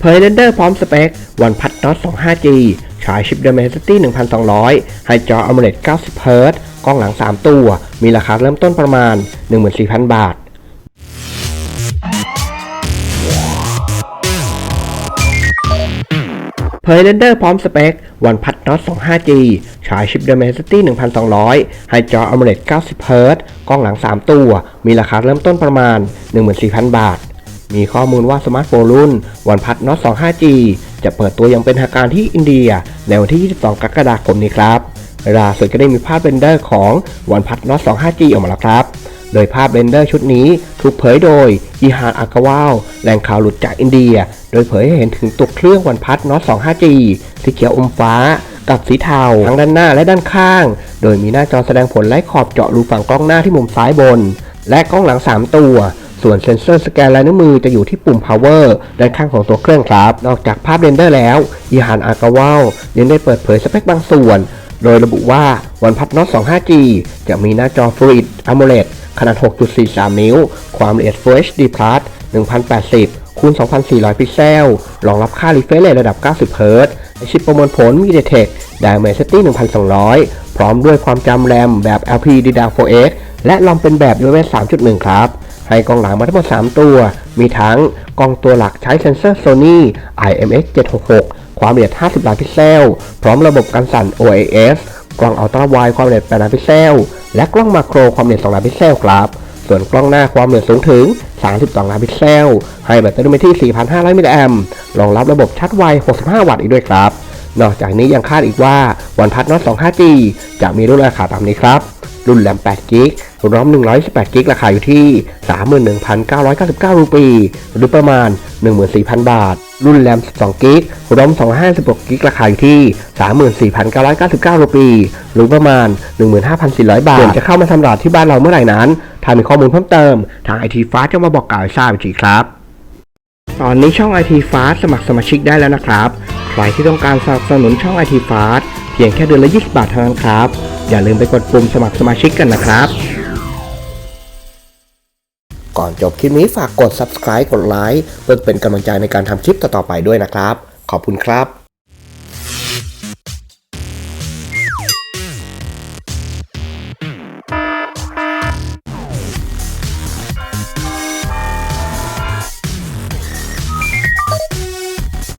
เผยเรนเดอร์พร้อมสเปค วันพัดน็อต 25G ฉายชิป Dimensity 1200ให้จอ AMOLED 90 Hz กล้องหลัง 3 ตัว มีราคาเริ่มต้นประมาณ 14,000 บาท เผยเรนเดอร์พร้อมสเปค วันพัดน็อต 25G ฉายชิป Dimensity 1200ให้จอ AMOLED 90 Hz กล้องหลัง 3 ตัว มีราคาเริ่มต้นประมาณ 14,000 บาท มีข้อมูลว่าสมาร์ทโฟนรุ่น OnePlus Nord 25G จะเปิดตัวอยังเป็นทางการที่อินเดีย ในวันที่ 22 กรกฎาคมนี้ครับล่าสุดก็ได้มีภาพเรนเดอร์ของ OnePlus Nord 25G ออกมาแล้วครับ โดยภาพเรนเดอร์ชุดนี้ถูกเผยโดยอีฮานอากาวาวแหล่งข่าวหลุดจากอินเดีย โดยเผยให้เห็นถึงตัวเครื่อง OnePlus Nord 25G สีเขียวอมฟ้ากับสีเทาทั้งด้านหน้าและด้านข้าง โดยมีหน้าจอแสดงผลไร้ขอบเจาะรูฝั่งกล้องหน้าที่มุมซ้ายบน และกล้องหลัง 3 ตัว ส่วนเซ็นเซอร์สแกนลายนิ้วมือจะอยู่ที่ปุ่ม power ด้านข้างของตัวเครื่องครับ นอกจากภาพเรนเดอร์แล้วอีฮานอากาวาวยังได้เปิดเผยสเปคบางส่วน โดยระบุว่า OnePlus Nord 25G จะมีหน้าจอ Fluid AMOLED ขนาด 6.43 นิ้ว ความละเอียด Full HD Plus 1080คูณ2400 พิกเซล รองรับค่า refresh rate ระดับ 90 เฮิรตซ์ชิปประมวลผล MediaTek Dimensity 1200 พร้อมด้วยความจำแรมแบบ LPDDR4X และลอมเป็นแบบ UFS 3.1 ครับ ให้กล้องหลังมาทั้งหมด 3 ตัว มีทั้งกล้องตัวหลักใช้เซ็นเซอร์ Sony IMX 766 ความละเอียด 50 ล้านพิกเซล พร้อมระบบกันสั่น OIS กล้องอัลตร้าไวด์ความละเอียด 8 ล้านพิกเซล และกล้องมาโครความละเอียด 2 ล้านพิกเซลครับ ส่วนกล้องหน้าความละเอียดสูงถึง 32 ล้านพิกเซล ให้แบตเตอรี่ที่ 4,500 มิลลิแอมป์รองรับระบบชาร์จไว 65 วัตต์อีกด้วยครับ นอกจากนี้ยังคาดอีกว่า OnePlus Nord 25G จะมีรุ่นราคาตามนี้ครับ รุ่นแรม8 g b รอม128 g b ราคาอยู่ที่ 31,999 รูปี หรือประมาณ 14,000 บาท รุ่นแรม12 g b รอม256 g b ราคาอยู่ที่ 34,999 รูปี หรือประมาณ 15,400 บาทจะเข้ามาทำรหัสที่บ้านเราเมื่อไหร่นั้น ถ้ามีข้อมูลเพิ่มเติม ทางไอทีฟ้าจะมาบอกกล่าวให้ทราบอีกทีครับ ตอนนี้ช่อง IT Fast สมัครสมาชิกได้แล้วนะครับ ใครที่ต้องการสนับสนุนช่อง IT Fast เพียงแค่เดือนละ 20 บาทเท่านั้นครับ อย่าลืมไปกดปุ่มสมัครสมาชิกกันนะครับ ก่อนจบคลิปนี้ฝากกด subscribe กดไลค์เพื่อเป็นกำลังใจในการทำคลิปต่อๆไปด้วยนะครับ ขอบคุณครับ